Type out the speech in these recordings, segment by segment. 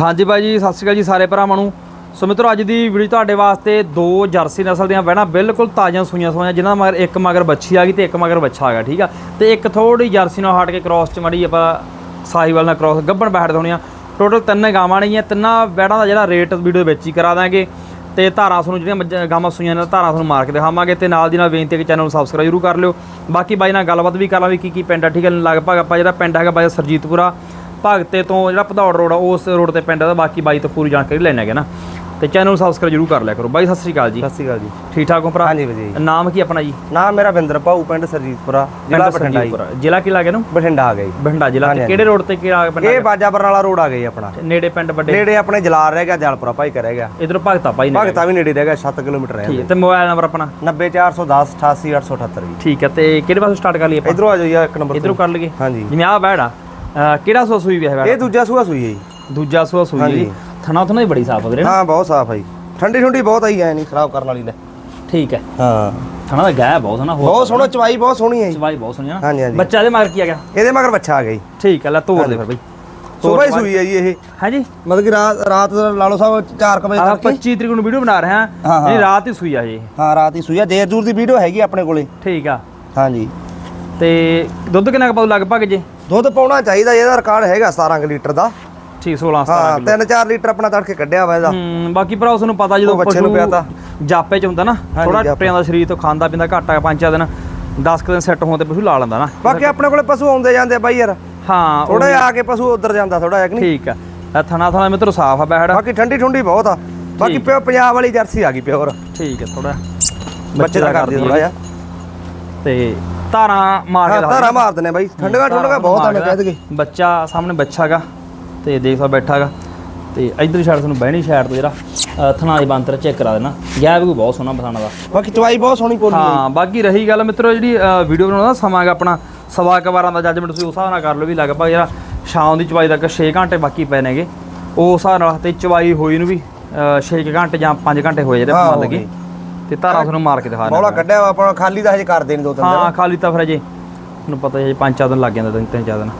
ਹਾਂਜੀ ਬਾਈ ਜੀ, ਸਤਿ ਸ਼੍ਰੀ ਅਕਾਲ ਜੀ ਸਾਰੇ ਭਰਾਵਾਂ ਨੂੰ। ਸੋ ਮਿੱਤਰੋ, ਅੱਜ ਦੀ ਵੀਡੀਓ ਤੁਹਾਡੇ ਵਾਸਤੇ ਦੋ ਜਰਸੀ ਨਸਲ ਦੀਆਂ ਬਹਿਣਾ ਬਿਲਕੁਲ ਤਾਜ਼ੀਆਂ ਸੂਈਆਂ ਸੋਈਆਂ ਜਿਨ੍ਹਾਂ ਮਗਰ ਇੱਕ ਮਗਰ ਬੱਚੀ ਆ ਗਈ ਤੇ ਇੱਕ ਮਗਰ ਬੱਚਾ ਆ ਗਿਆ, ਠੀਕ ਆ? ਤੇ ਇੱਕ ਥੋੜੀ ਜਰਸੀ ਨਾਲ ਹਟ ਕੇ ਕ੍ਰਾਸ ਚ ਮੜੀ ਆਪਾਂ ਸਾਹੀਵਾਲ ਨਾਲ ਕ੍ਰਾਸ ਗੱਬਣ ਬੈਠ ਦੋਣੀਆਂ ਟੋਟਲ ਤਿੰਨ ਗਾਵਾਂ ਨੇਗੀਆਂ ਤਿੰਨਾਂ ਬੈੜਾਂ ਦਾ ਜਿਹੜਾ ਰੇਟ ਵੀਡੀਓ ਵਿੱਚ ਹੀ ਕਰਾ ਦਾਂਗੇ। ਤੇ ਧਾਰਾਂ ਤੁਹਾਨੂੰ ਜਿਹੜੀਆਂ ਮੱਝਾਂ- ਗਾਵਾਂ ਸੂਈਆਂ ਨੇ, ਧਾਰਾਂ ਤੁਹਾਨੂੰ ਮਾਰ ਕੇ ਦਿਖਾਵਾਂਗੇ ਤੇ ਨਾਲ ਦੀ ਨਾਲ ਬੇਨਤੀ ਹੈ ਕਿ ਚੈਨਲ ਨੂੰ ਸਬਸਕ੍ਰਾਈਬ ਜ਼ਰੂਰ ਕਰ ਲਿਓ। ਬਾਕੀ ਬਾਈ ਨਾਲ ਗੱਲਬਾਤ ਵੀ ਕਰ ਲਾਂ ਵੀ ਕੀ ਕੀ ਪਿੰਡ ਆ, ਠੀਕ ਹੈ? ਲਗਭਗ ਆਪਾਂ ਜਿਹੜਾ ਪਿੰਡ ਹੈਗਾ ਬਾਈ ਸਰਜੀਤਪੁਰਾ ਭਗਤੇ ਤੋਂ ਜਿਹੜਾ ਭਦੌੜ ਰੋਡ ਆ ਉਸ ਰੋਡ ਤੇ ਪਿੰਡ ਦਾ ਬਾਕੀ ਬਾਈ ਤੋਂ ਪੂਰੀ ਜਾਣਕਾਰੀ ਲੈਣੇ ਹੈਗੇ ਨਾ। ਤੇ ਚੈਨਲ ਨੂੰ ਸਬਸਕ੍ਰਾਈਬ ਜ਼ਰੂਰ ਕਰ ਲਿਆ ਕਰੋ। ਬਾਈ ਸਤਿ ਸ੍ਰੀ ਅਕਾਲ ਜੀ। ਸਤਿ ਸ਼੍ਰੀ ਅਕਾਲ ਜੀ। ਠੀਕ ਠਾਕ ਹੋ ਭਰਾ? ਹਾਂਜੀ ਵਧੀਆ ਨਾਮ ਕੀ ਆਪਣਾ ਜੀ? ਨਾਮ ਮੇਰਾ ਬਿੰਦਰ ਭਾਊ ਪਿੰਡ ਸਰਜੀਤਪੁਰਾ ਜ਼ਿਲ੍ਹਾ ਬਠਿੰਡਾ ਜੀ। ਜ਼ਿਲ੍ਹਾ ਕੀ ਲੱਗੇ ਨੂੰ ਬਠਿੰਡਾ ਆ ਗਿਆ ਜੀ। ਬਠਿੰਡਾ ਜ਼ਿਲ੍ਹਾ ਤੇ ਕਿਹੜੇ ਰੋਡ ਤੇ ਕਿਹੜਾ ਪਿੰਡ ਇਹ ਬਾਜਾ ਬਰਨਾਲਾ ਰੋਡ ਆ ਗਈ ਆਪਣਾ। ਨੇੜੇ ਪਿੰਡ ਵੱਡੇ? ਨੇੜੇ ਆਪਣੇ ਜਲਾਲ ਰਹਿ ਗਿਆ ਜਲਪੁਰਾ ਭਾਈ ਕਰ ਰਹਿ ਗਿਆ। ਇਧਰੋਂ ਭਗਤਾ ਭਾਈ ਨੇ ਭਗਤਾ ਵੀ ਨੇੜੇ ਰਹਿ ਗਿਆ 7 ਕਿਲੋਮੀਟਰ ਹੈ ਠੀਕ ਹੈ ਤੇ ਮੋਬਾਈਲ ਨੰਬਰ ਆਪਣਾ? 90410 88878 ਜੀ। ਠੀਕ ਹੈ ਤੇ ਕਿਹੜੇ ਪਾਸੋਂ ਸਟਾਰਟ ਕਰ ਲਈਏ ਆਪਾਂ? ਇਧਰੋਂ ਆ ਜਾਓ ਜੀ ਇੱਕ ਨੰਬਰ ਇਧਰੋਂ ਕਰ ਲਈਏ। ਹਾਂਜੀ। ਜਿਵੇਂ ਆ। ਬੈੜਾ ਕਿਹੜਾ ਸੂਆ ਸੂਈ ਵੀ ਹੈ ਇਹ ਦੂਜਾ ਸੂਆ ਸੂਈ ਹੈ ਜੀ। ਦੂਜਾ ਸੂਆ ਸੂਈ ਹਾਂਜੀ। ਜੀ। ਥਣਾ ਥਣਾ ਹੀ ਬੜੀ ਸਾਫ਼ ਵਗਰੇ। ਹਾਂ ਬਹੁਤ ਸਾਫ਼ ਹੈ ਜੀ। ਠੰਡੀ ਠੰਡੀ ਬਹੁਤ ਆਈ ਐ ਨਹੀਂ ਖਰਾਬ ਕਰਨ ਵਾਲੀ ਲੈ। ਠੀਕ ਹੈ। ਹਾਂ। ਥਣਾ ਦਾ ਗਾਹ ਬਹੁਤ ਸੋਹਣਾ ਹੋਰ ਬਹੁਤ ਸੋਹਣਾ ਚਵਾਈ ਬਹੁਤ ਸੋਹਣੀ ਹੈ ਜੀ। ਚਵਾਈ ਬਹੁਤ ਸੋਹਣੀ ਆ ਹਾਂਜੀ ਹਾਂਜੀ। ਬੱਚਾ ਦੇ ਮਗਰ ਕੀ ਆ ਗਿਆ ਇਹਦੇ ਮਗਰ ਬੱਚਾ ਆ ਗਿਆ ਜੀ। ਠੀਕ ਹੈ ਲੈ ਤੋੜ ਦੇ ਫਿਰ ਬਈ। ਸਵੇਰ ਹੀ ਸੂਈ ਹੈ ਜੀ ਇਹ। ਹਾਂਜੀ। ਮਤਲਬ ਕਿ ਰਾਤ ਰਾਤ ਲਾ ਲਓ ਸਾਹਿਬ 4 ਵਜੇ ਤੱਕ 25 ਤਰੀਕ ਨੂੰ ਵੀਡੀਓ ਬਣਾ ਰਹੇ ਹਾਂ। ਹਾਂ, ਹਾਂ। ਜਿਹੜੀ ਰਾਤ ਹੀ ਸੂਈ ਆ ਜੀ ਹਾਂ ਰਾਤ ਹੀ ਸੂਈ ਆ। ਦੇਰ ਦੂਰ ਦੀ ਵੀਡੀਓ ਹੈਗੀ ਆਪਣੇ ਕੋਲੇ। ਠੀਕ ਆ। ਹਾਂਜੀ। ਤੇ ਦੁੱਧ ਕਿੰਨਾ ਕੁ ਪਾਉ ਲਗਭਗ ਜੇ? ਦੁੱਧ ਪਾਉਣਾ ਚਾਹੀਦਾ ਇਹਦਾ ਰਿਕਾਰਡ ਹੈਗਾ 17 ਕੁ ਲੀਟਰ ਦਾ। ਠੀਕ 16 17 ਹਾਂ 3-4 ਲੀਟਰ। ਆਪਣਾ ਤੜਕੇ ਕੱਢਿਆ ਵਾ ਇਹਦਾ। ਹੂੰ ਬਾਕੀ ਭਰਾ ਉਸ ਨੂੰ ਪਤਾ ਜਦੋਂ ਬੱਚੇ ਨੂੰ ਪਿਆ ਤਾਂ। ਜਾਪੇ ਚ ਹੁੰਦਾ ਨਾ ਹਾਂਜੀ, ਥੋੜਾ ਜਾਪੇ। ਦਾ ਸਰੀਰ ਤੋਂ ਖਾਂਦਾ ਪੀਂਦਾ ਘੱਟ ਆ ਪੰਜ ਚਾਰ ਦਿਨ 10 ਕੁ ਦਿਨ ਸੈੱਟ ਹੋਣ ਤੇ ਪਸ਼ੂ ਲਾ ਲੈਂਦਾ ਨਾ। ਬਾਕੀ ਆਪਣੇ ਕੋਲੇ ਪਸ਼ੂ ਆਉਂਦੇ ਜਾਂਦੇ ਆ ਬਾਈ ਯਾਰ। ਹਾਂ ਥੋੜਾ ਜਿਹਾ ਆ ਕੇ ਪਸ਼ੂ ਉਧਰ ਜਾਂਦਾ ਥੋੜਾ ਜਿਹਾ ਕਿ ਨਹੀਂ? ਠੀਕ ਆ। ਇਹ ਥਣਾ ਥਣਾ ਮਿੱਤਰੋ ਸਾਫ਼ ਆ ਬੈੜ ਬਾਕੀ ਠੰਡੀ ਠੰਡੀ ਬਹੁਤ ਆ। ਬਾਕੀ। ਪਿਓ ਪੰਜਾਬ ਵਾਲੀ ਜਰਸੀ ਆ ਗਈ ਪਿਓਰ। ਠੀਕ ਹੈ ਥੋੜਾ ਬੱਚੇ ਦਾ ਕਰਦੀ ਥੋੜਾ ਜਿਹਾ। ਤੇ ਧਾਰਾਂ ਮਾਰ ਕੇ ਹਾਂ ਦਿਖਾ ਧਾਰਾ ਮਾਰ ਬਾਈ। ਠੰਡਗਾ ਠੰਡਗਾ ਬਹੁਤ ਆ ਮੈਂ ਕਹਿ ਦਗੇ ਬੱਚਾ ਸਾਹਮਣੇ ਬੱਚਾਗਾ ਤੇ ਦੇਖ ਸਾ ਬੈਠਾਗਾ। ਤੇ ਇਧਰ ਸਾਈਡ ਤੁਹਾਨੂੰ ਬਹਿਣੀ ਸਾਈਡ ਤੋਂ ਜਿਹੜਾ ਅ, ਥਣਾ ਦੀ ਬੰਤਰ ਚੈੱਕ ਕਰਾ ਦੇਣਾ। ਗੈਪ ਵੀ ਬਹੁਤ ਸੋਹਣਾ ਬਸਾਣਾ ਦਾ। ਬਾਕੀ ਚਵਾਈ ਬਹੁਤ ਸੋਹਣੀ ਪੋਲੀ ਹੈ ਹਾਂ ਬਾਕੀ ਰਹੀ ਗੱਲ ਮਿੱਤਰੋ ਜਿਹੜੀ ਵੀਡੀਓ ਬਣਾਉਣ ਦਾ ਸਮਾਂ ਹੈਗਾ ਆਪਣਾ ਸਵਾ ਕੁ ਬਾਰਾਂ ਦਾ ਜੱਜਮੈਂਟ ਤੁਸੀਂ ਉਸ ਹਿਸਾਬ ਨਾਲ ਕਰ ਲਓ ਵੀ ਲਗਭਗ ਜਿਹੜਾ ਸ਼ਾਮ ਦੀ ਚਵਾਈ ਤੱਕ 6 ਘੰਟੇ ਬਾਕੀ ਪਏ ਨੇਗੇ। ਉਸ ਹਿਸਾਬ ਨਾਲ ਤੇ ਚਵਾਈ ਹੋਈ ਨੂੰ ਵੀ 6 ਘੰਟੇ ਜਾਂ 5 ਘੰਟੇ ਹੋਏ ਜਿਹੜੇ ਹਾਂ, ਮੰਨ ਹੋ ਲਗੇ ਗਏ। ਤੇ ਧਾਰਾਂ ਤੁਹਾਨੂੰ ਮਾਰ ਕੇ ਦਿਖਾ ਬੌਲਾ ਕੱਢਿਆ ਵਾ ਆਪਣਾ ਖਾਲੀ ਦਾ ਹਜੇ ਕਰਦੇ ਨਹੀਂ ਦੋ ਤਿੰਨ ਹਾਂ ਦਿਨ ਖਾਲੀ ਤਾਂ ਫਿਰ ਅਜੇ ਤੁਹਾਨੂੰ ਪਤਾ ਹੀ ਪੰਜ ਚਾਰ ਦਿਨ ਲੱਗ ਜਾਂਦੇ ਤਿੰਨ ਤਿੰਨ ਚਾਰ ਦਿਨ।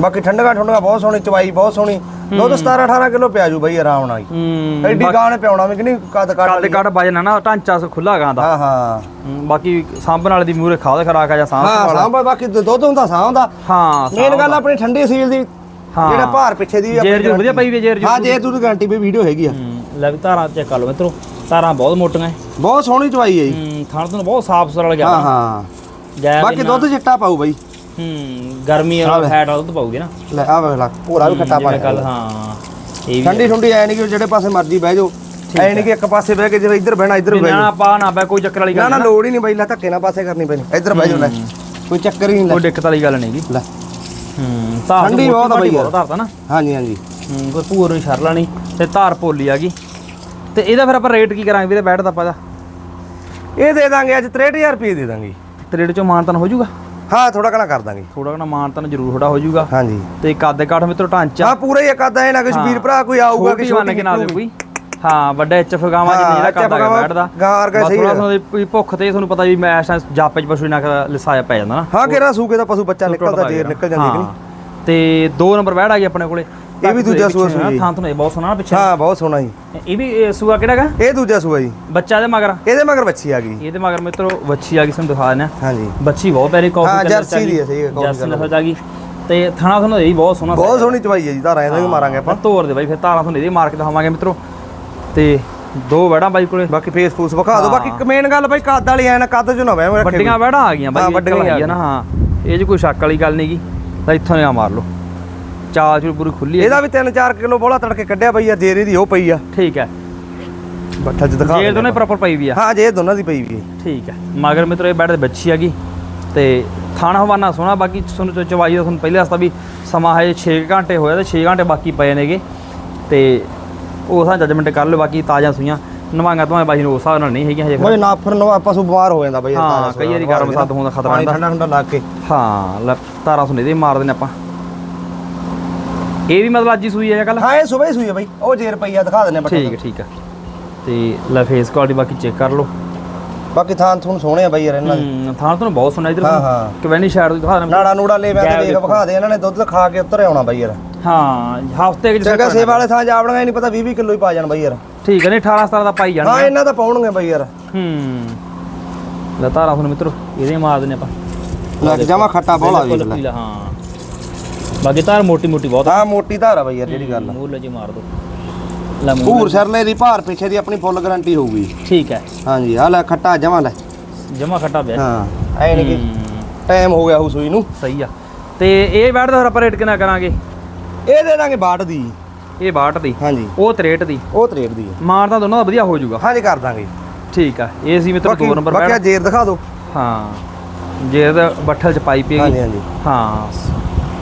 ਬਾਕੀ ਠੰਡਗਾ ਠੰਡਗਾ ਬਹੁਤ ਸੋਹਣੀ ਚਵਾਈ ਬਹੁਤ ਸੋਹਣੀ। ਦੁੱਧ 17 18 ਕਿਲੋ ਪਿਆ ਜੂ ਬਾਈ ਆਰਾਮ ਨਾਲ ਹੀ। ਹੂੰ ਐਡੀ ਗਾਂ ਨੇ ਪਿਆਉਣਾ ਵੀ ਕਿ ਨਹੀਂ ਕੱਦ ਕੱਟ ਕੱਦ ਕੱਟ ਵਜਨ ਨਾ ਢਾਂਚਾ ਖੁੱਲਾ ਗਾਂ ਦਾ। ਹਾਂ ਹਾਂ। ਹੂੰ, ਬਾਕੀ ਸਾਂਭਣ ਵਾਲੇ ਦੀ ਮੂਰੇ ਖਾਦ ਖਰਾਕ ਆ ਜਾਂ ਸਾਂਭ ਹਾਂ ਸਾਂਭਾ ਬਾਕੀ ਦੁੱਧ ਹੁੰਦਾ ਸਾਂ ਹੁੰਦਾ। ਹਾਂ ਮੇਨ ਗੱਲ ਆਪਣੀ ਠੰਡੀ ਸੀਲ ਦੀ ਹਾਂ। ਜਿਹੜਾ ਭਾਰ ਪਿੱਛੇ ਦੀ ਜੇਰ ਜੂਰ ਵਧੀਆ ਪਈ ਵੀ ਹੈ, ਜੇਰ ਜੂਰ ਹਾਂ ਜੇਰ ਜੂਰ ਗਾਰੰਟੀ ਵੀ ਵੀਡੀਓ ਹੈਗੀ ਆ। ਹੂੰ, ਲੈ ਵੀ ਧਾਰਾਂ ਚੈੱਕ ਕਰ ਲਓ ਮਿੱਤਰੋ। ਧਾਰਾਂ ਬਹੁਤ ਮੋਟੀਆਂ ਹੈ ਬਹੁਤ ਸੋਹਣੀ ਚਵਾਈ ਹੈ ਜੀ। ਹੂੰ, ਥਣ ਤੋਂ ਬਹੁਤ ਸਾਫ਼ ਸੁਥਰਾ ਲੱਗਿਆ ਹਾਂ ਹਾਂ। ਗੈਪ ਬਾਕੀ ਦੁੱਧ ਚਿੱਟਾ ਪਾਉ ਬਾਈ। ਹੂੰ ਗਰਮੀ ਵਾਲਾ ਫੈਟ ਵਾਲਾ ਦੁੱਧ ਪਾਉਗੇ ਨਾ। ਲੈ ਆ ਵੇਖ ਲਾ ਪੂਰਾ ਵੀ ਖੱਟਾ ਪਾ ਕੱਲ ਹਾਂ ਇਹ ਵੀ ਠੰਡੀ ਠੰਡੀ ਐ ਨਹੀਂ ਕਿ ਜਿਹੜੇ ਪਾਸੇ ਮਰਜ਼ੀ ਬਹਿ ਜਾਓ। ਐ ਨਹੀਂ ਕਿ ਇੱਕ ਪਾਸੇ ਬਹਿ ਕੇ ਜਿਵੇਂ ਇੱਧਰ ਬਹਿਣਾ ਇੱਧਰ ਬਹਿ ਨਾ ਪਾ ਨਾ ਪੈ ਕੋਈ ਚੱਕਰ ਵਾਲੀ ਨਾ ਗੱਲ ਨਾ। ਲੋੜ ਹੀ ਨਹੀਂ ਬਾਈ ਲੈ ਧੱਕੇ ਨਾਲ ਪਾਸੇ ਕਰਨੀ ਪੈਣੀ। ਇੱਧਰ ਬਹਿ ਜਾਓ ਲੈ। ਕੋਈ ਚੱਕਰ ਹੀ ਨਹੀਂ ਲੈ। ਕੋਈ ਦਿੱਕਤ ਵਾਲੀ ਗੱਲ ਨਹੀਂਗੀ ਲੈ। ਹੂੰ ਧਾਰ ਠੰਡੀ ਬਹੁਤ ਆ ਬਈ। ਧਾਰ ਤਾਂ ਨਾ। ਹਾਂਜੀ ਹਾਂਜੀ। ਹੂੰ ਕੋਈ ਭੂਰ ਨਹੀਂ ਛਰ ਲਾਣੀ ਤੇ ਧਾਰ ਪੋਲੀ ਆ ਗਈ। ਤੇ ਇਹਦਾ ਫਿਰ ਆਪਾਂ ਰੇਟ ਕੀ ਕਰਾਂਗੇ ਵੀਰੇ? ਬੈਠ ਦਾ ਪਾਦਾ ਇਹ ਦੇ ਦਾਂਗੇ ਅੱਜ 63000 ਰੁਪਏ ਦੇ ਦਾਂਗੇ। ਤੇ ਰੇਟ ਚੋਂ ਮਾਨਤਨ ਹੋ ਜਾਊਗਾ? ਹਾਂ ਥੋੜਾ ਘਣਾ ਕਰ ਦਾਂਗੇ। ਥੋੜਾ ਘਣਾ ਮਾਨਤਨ ਜ਼ਰੂਰ ਥੋੜਾ ਹੋ ਜਾਊਗਾ। ਹਾਂਜੀ। ਤੇ ਕੱਦ ਕਾਠ ਮਿੱਤਰੋ ਢਾਂਚਾ। ਹਾਂ ਪੂਰਾ ਹੀ ਇੱਕ ਅੱਧਾ ਇਹ ਨਾ ਕਿ ਵੀਰ ਭਰਾ ਕੋਈ ਆਊਗਾ ਕਿ ਛੋਟੀ ਕੇ ਨਾ ਦੇ ਕੋਈ। ਹਾਂ ਵੱਡਾ ਐਚਐਫ ਗਾਵਾਂ ਹਾਂ, ਜਿਵੇਂ ਜਿਹੜਾ ਕੱਦ ਗਾਵਾਂ ਬੈਠਦਾ। ਗਾਂ ਵਰਗਾ ਸਹੀ ਥੋੜਾ ਕੋਈ ਭੁੱਖ ਤੇ ਤੁਹਾਨੂੰ ਪਤਾ ਵੀ ਮੈਂ ਇਸ ਜਾਪੇ ਚ ਪਸ਼ੂ ਨਾ ਲਿਸਾਇਆ ਪੈ ਜਾਂਦਾ ਨਾ। ਹਾਂ ਕਿਹੜਾ ਸੂਕੇ ਦਾ ਪਸ਼ੂ ਬੱਚਾ ਨਿਕਲਦਾ ਜੇਰ ਨਿਕਲ ਜਾਂਦੀ ਕਿ ਨਹੀਂ। ਤੇ ਦੋ ਨੰਬਰ ਬੈੜ ਆ ਗਈ ਆਪਣੇ ਕੋਲੇ। ਇਹ ਵੀ ਦੂਜਾ ਸੂਆ ਸੂਈ। ਥਾਂ ਤੋਂ ਇਹ ਬਹੁਤ ਸੋਹਣਾ ਪਿੱਛੇ। ਹਾਂ ਬਹੁਤ ਸੋਹਣਾ ਜੀ। ਇਹ ਵੀ ਸੂਆ ਕਿਹੜਾ ਗਾ ਇਹ ਦੂਜਾ ਸੂਆ ਜੀ। ਬੱਚਾ ਦੇ ਮਗਰ? ਇਹਦੇ ਮਗਰ ਬੱਚੀ ਆ ਗਈ। ਇਹਦੇ ਮਗਰ ਮਿੱਤਰੋ ਵੱਛੀ ਆ ਗਈ ਤੁਹਾਨੂੰ ਦਿਖਾ ਦਿੰਦੇ ਹਾਂਜੀ। ਬੱਚੀ ਬਹੁਤ ਪਿਆਰੀ ਕਾਫੀ ਕਲਰ ਚ ਆ ਜਰਸੀ। ਦੀ ਹੈ, ਸਹੀ ਹੈ, ਕਾਫੀ ਜਰਸੀ ਚ ਆ ਗਈ। ਤੇ ਥਣਾ ਤੁਹਾਨੂੰ ਇਹ ਵੀ ਬਹੁਤ ਸੋਹਣਾ ਬਹੁਤ ਸੋਹਣੀ ਚਵਾਈ ਹੈ ਜੀ ਧਾਰਾਂ ਇਹਦਾ ਵੀ ਮਾਰਾਂਗੇ ਆਪਾਂ। ਤੋਰ ਦੇ ਬਾਈ ਫਿਰ ਧਾਰਾਂ ਤੁਹਾਨੂੰ ਇਹਦੀ ਮਾਰ ਕੇ ਦਿਖਾਵਾਂਗੇ ਮਿੱਤਰੋ। ਤੇ ਦੋ ਵੜਾ ਬਾਈ ਕੋਲੇ। ਬਾਕੀ ਫੇਸ ਫੂਸ ਵਿਖਾ ਦਿਓ। ਬਾਕੀ ਮੇਨ ਗੱਲ ਬਾਈ ਕੱਦ ਵਾਲੀ ਐ ਨਾ ਕੱਦ ਚ ਨਾ ਰੱਖੇ ਵੱਡੀਆਂ ਵੜਾ ਆ ਗਈਆਂ ਬਾਈ ਵੱਡੀਆਂ ਆ ਨਾ ਹਾਂ। ਇਹ 'ਚ ਕੋਈ ਸ਼ੱਕ ਵਾਲੀ ਗੱਲ ਨਹੀਂਗੀ ਤਾਂ ਇੱਥੋਂ ਨੇ ਆ ਮਾਰ ਲਓ। ਚਾਲ ਚੂਲ ਪੂਰੀ ਖੁੱਲੀ ਹੈ ਇਹਦਾ ਵੀ 3-4 ਕਿਲੋ ਬੋਲਾ ਤੜਕੇ ਕੱਢਿਆ ਪਈ ਆ ਜੇਰ ਇਹਦੀ ਉਹ ਪਈ ਆ। ਠੀਕ ਹੈ। ਬੱਠਾ ਚ ਦਿਖਾ ਜੇ ਦੋਨੇ ਪ੍ਰੋਪਰ ਪਈ ਵੀ ਆ। ਹਾਂ ਜੇ ਦੋਨਾਂ ਦੀ ਪਈ ਵੀ ਹੈ ਠੀਕ ਹੈ। ਮਗਰ ਮਿੱਤਰੋ ਇਹ ਬੈਠ ਦੇ ਬੱਚੀ ਹੈਗੀ ਤੇ ਥਾਣਾ ਹਵਾਨਾ ਸੋਹਣਾ ਬਾਕੀ ਤੁਹਾਨੂੰ ਚ- ਚਵਾਈ ਦਾ ਤੁਹਾਨੂੰ ਪਹਿਲੇ ਦੱਸਤਾ ਵੀ ਸਮਾਂ ਹੈ 6 ਘੰਟੇ ਹੋਇਆ ਤੇ 6 ਘੰਟੇ ਬਾਕੀ ਪਏ ਨੇਗੇ। ਤੇ ਉਸ ਦਾ ਜੱਜਮੈਂਟ ਕਰ ਲਓ ਬਾਕੀ ਤਾਜ਼ਾ ਸੂਈਆਂ ਨਵਾਂਗਾ ਤੋਂ ਬਾਈ ਨੂੰ ਉਸ ਹਿਸਾਬ ਨਾਲ ਨਹੀਂ ਹੈਗੀਆਂ ਹਜੇ। ਬਈ ਨਾ ਫਿਰ ਨਵਾ ਪਸ਼ੂ ਬਿਮਾਰ ਹੋ ਜਾਂਦਾ ਬਈ ਹਾਂ, ਕਈ ਵਾਰੀ ਗਰਮ ਸਰਦ ਹੋਣ ਦਾ ਖਤਰਾ ਰਹਿੰਦਾ। ਠੰਡਾ ਠੰਡਾ ਲਾ ਕੇ। ਹਾਂ ਲੈ ਤਾਰਾਂ ਸੁਣੇ ਦੇ ਮਾਰ ਦਿੰਦੇ ਆਪਾਂ। ਇਹ ਵੀ ਮਤਲਬ ਅੱਜ ਹੀ ਸੂਈ ਹੈ ਕੱਲ ਹਾਂ ਇਹ ਸਵੇਰ ਸੂਈ ਆ ਬਈ। ਉਹ ਜੇਰ ਪਈ ਆ ਦਿਖਾ ਦਿੰਨੇ ਬੱਠੇ ਠੀਕ ਹੈ ਠੀਕ ਹੈ ਤੇ ਲੈ ਫੇਸ ਕੁਆਲਿਟੀ ਬਾਕੀ ਚੈੱਕ ਕਰ ਲਓ। ਬਾਕੀ ਥਾਂ ਤੁਹਾਨੂੰ ਸੋਹਣੇ ਆ ਬਈ ਯਾਰ ਇਹਨਾਂ ਦੇ। ਹੂੰ ਥਾਂ ਤੋਂ ਬਹੁਤ ਸੋਹਣਾ ਇਧਰ। ਹਾਂ, ਹਾਂ। ਕਵੈਨੀ ਸ਼ਾਇਡ ਤੋਂ ਦਿਖਾ ਦੇਣਾ ਨਾੜਾ ਨੂੜਾ ਲੈ ਦੇਖ ਦੇਖੋ। ਵਿਖਾ ਦੇ ਇਹਨਾਂ ਨੇ ਦੁੱਧ ਖਾ ਕੇ ਉੱਤਰ ਆਉਣਾ ਬਈ ਯਾਰ। ਹਾਂ ਹਫ਼ਤੇ ਕਿ ਚੰਗਾ ਸੇਵਾ ਵਾਲੇ ਥਾਂ ਜਾਵੜਗਾ ਨਹੀਂ ਪਤਾ 20 20 ਕਿਲੋ ਹੀ ਪਾ ਜਾਣ ਬਾਈ ਯਾਰ। ਠੀਕ ਹੈ ਨਹੀਂ 18 17 ਦਾ ਪਾਈ ਹਾਂ ਜਾਣਾ ਇਹਨਾਂ ਤਾਂ ਪਾਉਣਗੇ ਬਾਈ ਯਾਰ। ਹੂੰ। ਲੈ ਤਾਰਾ ਤੁਹਾਨੂੰ ਮਿੱਤਰੋ ਇਹਦੇ ਮਾਰ ਦਿੰਨੇ ਆਪਾਂ। ਲੱਗ ਜਾਵਾ ਖੱਟਾ ਬੋਲਾ ਵੀ ਪੀਲਾ, ਹਾਂ। ਬਾਕੀ ਤਾਰ ਮੋਟੀ ਮੋਟੀ ਬਹੁਤ ਆ ਹਾਂ ਮੋਟੀ ਧਾਰ ਆ ਬਾਈ ਯਾਰ ਜਿਹੜੀ ਗੱਲ ਆ। ਮੂਲ ਜੀ ਮਾਰ ਦੋ। ਲੈ ਮੂਲ ਭੂਰ ਸਰਲੇ ਦੀ ਭਾਰ ਪਿੱਛੇ ਦੀ ਆਪਣੀ ਫੁੱਲ ਗਾਰੰਟੀ ਹੋਊਗੀ। ਠੀਕ ਹੈ। ਹਾਂਜੀ ਆ ਲੈ ਖੱਟਾ ਜਮਾ ਲੈ। ਜਮਾ ਖੱਟਾ ਪਿਆ। ਹਾਂ ਐ ਨਹੀਂ ਕਿ ਹੂੰ, ਟਾਈਮ ਹੋ ਗਿਆ ਉਹ ਸੂਈ ਨੂੰ। ਸਹੀ ਆ। ਤੇ ਇਹ ਬੈਠ ਦਾ ਆਪਾਂ ਰੇਟ ਕਿੰਨਾ ਕਰਾਂਗੇ? ਇਹ ਦੇ ਦਾਂਗੇ ਬਾਟ ਦੀ। ਇਹ 62 ਦੀ। ਹਾਂਜੀ। ਉਹ 63 ਦੀ। ਉਹ ਤਰੇੜ ਦੀ ਹੈ ਮਾਰ ਤਾਂ ਦੋਨੋਂ ਦਾ ਵਧੀਆ ਹੋ ਜਾਊਗਾ। ਹਾਂਜੀ ਕਰ ਦਾਂਗੇ। ਠੀਕ ਆ। ਇਹ ਸੀ ਮਿੱਤਰ ਬਾਕੀ ਦੋ ਨੰਬਰ ਬਾਕੀ ਆਹ ਬੈਠ ਜੇਰ ਦਿਖਾ ਦਿਓ। ਹਾਂ। ਜੇ ਇਹਦਾ ਬੱਠਲ ਚ ਪਾਈ ਹਾਂਜੀ ਪੀਏਗੀ ਹਾਂਜੀ। ਹਾਂ।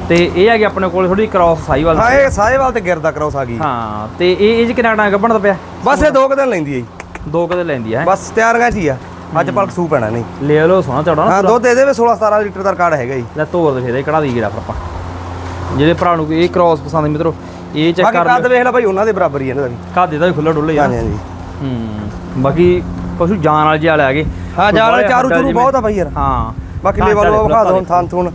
ਤੇ ਇਹ ਹੈਗੀ ਆਪਣੇ ਕੋਲ ਥੋੜੀ ਕ੍ਰਾਸ ਸਾਈਵਾਲ ਹਾਂ ਇਹ ਸਾਹੇਵਾਲ ਤੇ ਗਿਰਦਾ ਕਰੋ ਆ ਗਈ। ਹਾਂ ਤੇ ਇਹ ਇਹ ਚ ਕਿੰਨਾ ਟਾਈਮ ਗੱਭਣ ਦਾ ਪਿਆ? ਬਸ ਇਹ ਦੋ ਕੁ ਦਿਨ ਲੈਂਦੀ ਹੈ ਜੀ। ਦੋ ਕਦੇ ਲੈਂਦੀ ਹੈ? ਬਸ ਤਿਆਰੀਆਂ 'ਚ ਹੀ ਆ। ਅੱਜ ਪਲਕ ਸੂ ਪੈਣਾ ਨਹੀਂ। ਲੈ ਲਓ ਸੋਹਣਾ ਚੌੜਾ ਹਾਂ ਦੁੱਧ ਇਹਦੇ ਵਿੱਚ 16 17 ਲੀਟਰ ਦਾ ਰਿਕਾਰਡ ਹੈਗਾ ਜੀ। ਲੈ ਤੋਰ ਦੇ ਫੇਰ ਇਹ ਕੜਾ ਦੀ ਗਿਰਾ ਆਪਾਂ। ਜਿਹੜੇ ਭਰਾ ਨੂੰ ਇਹ ਕ੍ਰਾਸ ਪਸੰਦ ਹੈ ਮਿੱਤਰੋ ਇਹ ਚੈੱਕ ਬਾਕੀ ਕਰ ਕੱਦ ਵੇਖ ਲੈ ਭਾਈ ਉਹਨਾਂ ਦੇ ਬਰਾਬਰ ਹੀ ਹੈ ਇਹਨਾਂ ਦਾ ਵੀ। ਕਾਦੇ ਦਾ ਵੀ ਖੁੱਲਾ ਡੁੱਲੇ ਯਾਰ ਹਾਂਜੀ ਹੂੰ ਬਾਕੀ ਪਸ਼ੂ ਜਾਨ ਵਾਲੇ ਜਿਹਾ ਲੈ ਗਏ। ਹਾਂ ਜਾਲ ਵਾਲੇ ਚਾਰੂ ਚੂਰੂ ਬਹੁਤ ਆ ਭਾਈ ਯਾਰ। ਹਾਂ। ਬਾਕੀ ਢਾਂਚਾ ਲੇਵਾ ਲੂਆ ਦੇਖੋ ਵਿਖਾ ਦੋ ਥਾਨ ਥੂਨ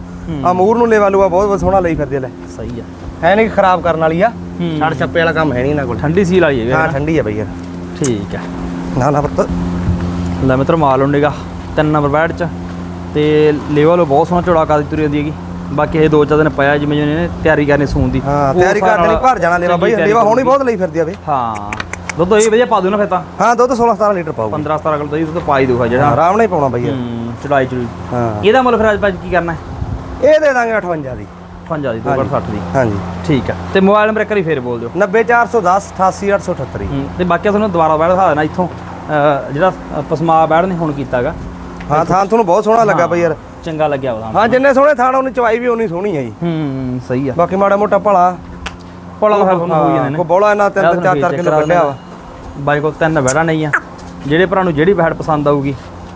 ਆ ਮੂਰ ਨੂੰ ਲੇਵਾ ਲੂਆ ਬਹੁਤ ਸੋਹਣਾ ਲਈ ਫਿਰਦੇ ਲੈ। ਸਹੀ ਆ। ਹੈ ਨਹੀਂ ਖਰਾਬ ਕਰਨ ਵਾਲੀ ਆ। ਛੜ ਛੱਪੇ ਵਾਲਾ ਕੰਮ ਹੈ ਨਹੀਂ ਇਹਨਾਂ ਕੋਲ। ਠੰਡੀ ਸੀਲ ਵਾਲੀ ਹੈ ਹਾਂ ਠੰਡੀ ਆ ਬਈ ਯਾਰ ਠੀਕ ਹੈ ਨਾ ਨਾ ਪੁੱਤ। ਲੈ ਮਿੱਤਰ ਮਾਲ ਹੁੰਡੇਗਾ। ਤਿੰਨ ਨੰਬਰ ਬੈਟ ਚ। ਤੇ ਲੈਵਲ ਬਹੁਤ ਸੋਹਣਾ ਚੌੜਾ ਕਰ ਦਿੱਤੀ ਹੁੰਦੀ ਹੈਗੀ। ਬਾਕੀ ਇਹ ਦੋ ਚਾਰ ਦਿਨ ਪਿਆ ਜਿਵੇਂ ਜਿਵੇਂ ਇਹਨੇ ਤਿਆਰੀ ਕਰਨੀ ਸੂਣ ਦੀ। ਹਾਂ ਤਿਆਰੀ ਹਿਸਾਬ ਕਰ ਦੇਣੀ ਨਾਲ ਭਰ ਜਾਣਾ ਲੇਵਾ ਬਈ। ਲੇਵਾ ਹੋਣੀ ਬਹੁਤ ਲਈ ਫਿਰਦੀ ਆ ਹਾਂ। ਦੁੱਧ ਇਹ ਵਧੀਆ ਪਾ ਦਿਓ ਨਾ ਫਿਰ ਤਾਂ। ਹਾਂ ਦੁੱਧ 16 17 ਲੀਟਰ ਪਾਊਗਾ। 15 17 ਕਿਲੋ ਦੁੱਧ ਪਾ ਹੀ ਦੂਗਾ ਜਿਹੜਾ। ਆਰਾਮ ਨਾਲ ਹੀ ਪਾਉਣਾ ਬਈ ਚੜਾਈ ਚੜੀ ਹਾਂ। ਇਹਦਾ ਮੁੱਲ ਫਿਰ ਅੱਜ ਭਾਜੀ ਕੀ ਕਰਨਾ ਹੈ? ਇਹ ਦੇ ਦਾਂਗੇ 58 ਦੀ। 50 ਦੀ 260 ਦੀ। ਹਾਂਜੀ। ਠੀਕ ਹੈ ਤੇ ਮੋਬਾਈਲ ਨੰਬਰ ਇੱਕ ਵਾਰੀ ਫੇਰ ਬੋਲ ਦਿਓ। 90410 88878 ਹੂੰ, ਤੇ ਬਾਕੀ ਤੁਹਾਨੂੰ ਦੁਬਾਰਾ ਬੈਠ ਦਿਖਾ ਦੇਣਾ ਇੱਥੋਂ। ਜਿਹੜਾ ਪਸਮਾ ਬੈਠ ਨੇ ਹੁਣ ਕੀਤਾਗਾ। ਹਾਂ ਥਾਨ ਤੁਹਾਨੂੰ ਬਹੁਤ ਸੋਹਣਾ ਲੱਗਾ ਬਈ ਯਾਰ। ਚੰਗਾ ਲੱਗਿਆ ਉਹਦਾ। ਹਾਂ ਜਿੰਨੇ ਸੋਹਣੇ ਥਾਨ ਉਹਨੀ ਚਵਾਈ ਵੀ ਉਨੀ ਸੋਹਣੀ ਹੈ ਜੀ। ਹੂੰ ਸਹੀ ਆ। ਬਾਕੀ ਮਾੜਾ ਮੋਟਾ ਭਲਾ। ਦਾ ਤੁਹਾਨੂੰ ਹੋ ਜਾਂਦੇ ਨੇ। ਕੋ ਬੋਲਾ ਇਹਨਾਂ ਤਿੰਨ ਚਾਰ ਚਾਰ ਕਿਲੋ ਕੱਢਿਆ ਵਾ ਬਾਈ ਕੋਲ ਤਿੰਨ ਬੈੜਾ ਨਹੀਂ ਆ। ਜਿਹੜੇ ਭਰਾ ਨੂੰ ਜਿਹੜੀ ਬੈੜ ਪਸੰਦ ਆਊਗੀ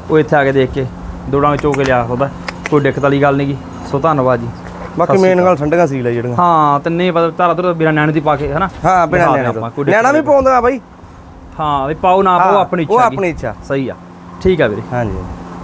ਉਹ ਇੱਥੇ ਆ ਕੇ ਦੇਖ ਕੇ ਦੋੜਾਂ ਚੋ ਕੇ ਲਿਆ ਸਕਦਾ। ਕੋਈ ਦਿੱਕਤ ਵਾਲੀ ਗੱਲ ਨਹੀਂਗੀ ਸੋ ਧੰਨਵਾਦ ਜੀ। ਬਾਕੀ ਮੇਨ ਗੱਲ ਠੰਡੀਆਂ ਸੀ ਲੈ ਜਿਹੜੀਆਂ। ਹਾਂ ਤਿੰਨੇ ਪਤਾ ਧਾਰਾ ਧੁਰਾ ਬਿਨਾਂ ਨੈਣ ਦੀ ਪਾ ਕੇ ਹਨਾ? ਹਾਂ ਬਿਨਾਂ ਕੋਈ ਦਿੱਕਤ ਲੈਣਾ ਵੀ ਪਾਉਂਦਾ ਬਾਈ। ਹਾਂ ਵੀ ਪਾਓ ਨਾ ਪਾਓ ਆਪਣੀ ਇੱਛਾ ਉਹ। ਆਪਣੀ ਇੱਛਾ। ਸਹੀ ਆ। ਠੀਕ ਆ ਵੀਰੇ। ਹਾਂਜੀ।